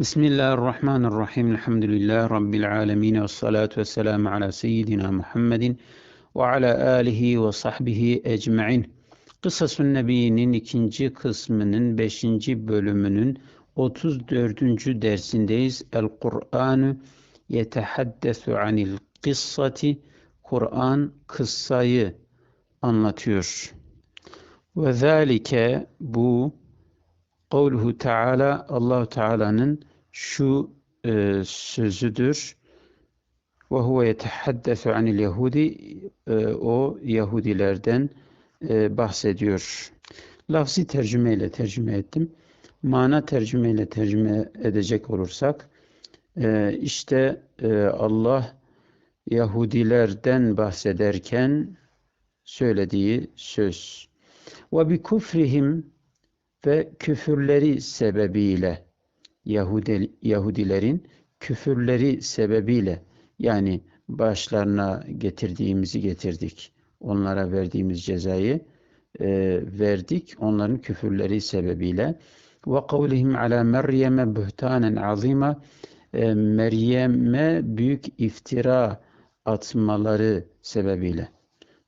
Bismillahirrahmanirrahim. Elhamdülillahi Rabbil alemin. Ve salatu ve selamu ala seyyidina Muhammedin ve ala alihi ve sahbihi ecma'in. Kısasun Nebi'nin ikinci kısmının beşinci bölümünün 34. dersindeyiz. El-Kur'anu yetehaddesu anil kıssati. Kur'an kıssayı anlatıyor. Ve zalike bu Kavluhu Teala Allahu Teala'nın şu e, sözüdür. Ve huve yetehaddesu anil Yahudi e, o Yahudilerden e, bahsediyor. Lafzi tercümeyle tercüme ettim. Mana tercümeyle tercüme edecek olursak e, işte e, Allah Yahudilerden bahsederken söylediği söz. Ve bi kufrihim ve küfürleri sebebiyle Yahudi, Yahudilerin küfürleri sebebiyle yani başlarına getirdiğimizi getirdik. Onlara verdiğimiz cezayı e, verdik. Onların küfürleri sebebiyle. Ve kavlihim ala Meryem'e bühtanen azima e, Meryem'e büyük iftira atmaları sebebiyle.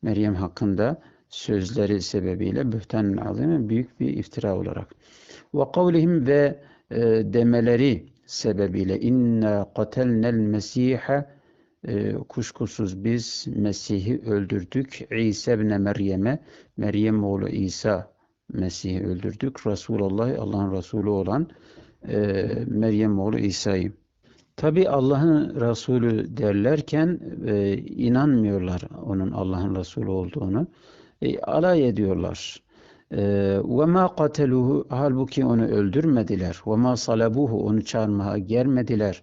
Meryem hakkında sözleri sebebiyle bühtan azim büyük bir iftira olarak. Ve kavlihim ve e, demeleri sebebiyle inna qatelnel mesiha e, kuşkusuz biz Mesih'i öldürdük. İsa ibn Meryem'e Meryem oğlu İsa Mesih'i öldürdük. Resulullah Allah'ın Resulü olan e, Meryem oğlu İsa'yı. Tabi Allah'ın Resulü derlerken e, inanmıyorlar onun Allah'ın Resulü olduğunu alay ediyorlar. E, ve ma kateluhu halbuki onu öldürmediler. Ve ma salabuhu onu çarmıha germediler.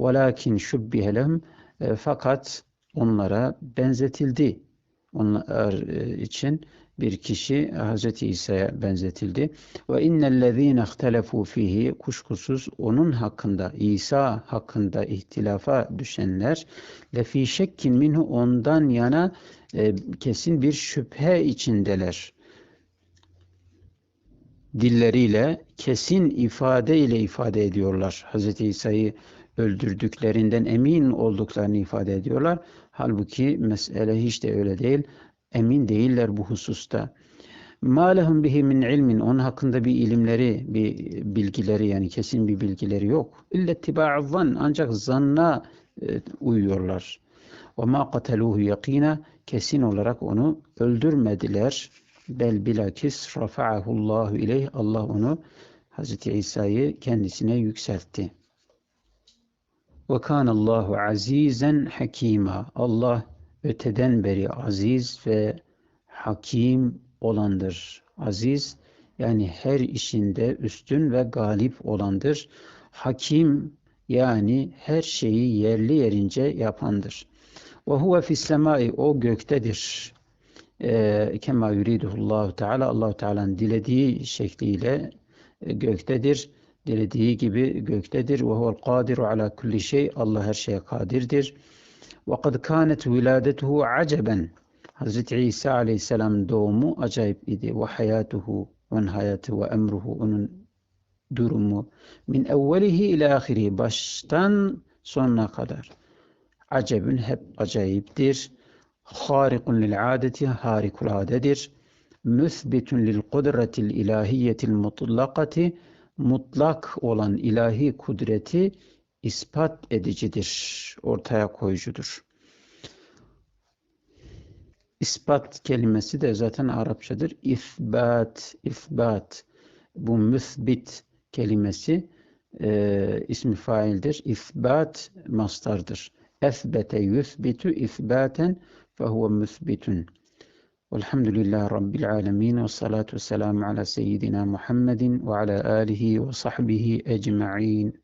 Velakin şubbihe lehum e, fakat onlara benzetildi. Onlar e, için bir kişi Hz. İsa'ya benzetildi. Ve innellezîne ihtelefu fihi kuşkusuz onun hakkında İsa hakkında ihtilafa düşenler lefi şekkin minhu ondan yana e, kesin bir şüphe içindeler. Dilleriyle kesin ifade ile ifade ediyorlar. Hz. İsa'yı öldürdüklerinden emin olduklarını ifade ediyorlar. Halbuki mesele hiç de öyle değil. Emin değiller bu hususta. Ma lehum bihi min ilmin onun hakkında bir ilimleri, bir bilgileri yani kesin bir bilgileri yok. İlle tiba'u ancak zanna e, uyuyorlar. Ve ma kateluhu yakina kesin olarak onu öldürmediler. Bel bilakis rafa'ahullahu ileyh Allah onu Hazreti İsa'yı kendisine yükseltti. Ve kanallahu azizen hakima. Allah öteden beri aziz ve hakim olandır. Aziz yani her işinde üstün ve galip olandır. Hakim yani her şeyi yerli yerince yapandır. Ve huve fis semai o göktedir. Ee, kema yuridullahu Teala Allah Teala'nın dilediği şekliyle e, göktedir. Dilediği gibi göktedir. Ve huvel kadiru ala kulli şey. Allah her şeye kadirdir. Ve kad kânet viladetuhu aceben. Hazreti İsa aleyhisselam doğumu acayip idi. Ve hayatuhu ve hayatı ve emruhu onun durumu min evvelihi ila ahiri baştan sonuna kadar acebün hep acayiptir. Harikun lil adeti harikuladedir. Müthbitun lil kudretil ilahiyetil mutlakati mutlak olan ilahi kudreti ispat edicidir, ortaya koyucudur. İspat kelimesi de zaten Arapçadır. İthbat, ithbat. Bu müthbit kelimesi e, ismi faildir. İthbat mastardır. Esbete yüthbitu isbaten fehuve müthbitun. Velhamdülillahi Rabbil alemin ve salatu vesselamu ala seyyidina Muhammedin ve ala alihi ve sahbihi ecma'in.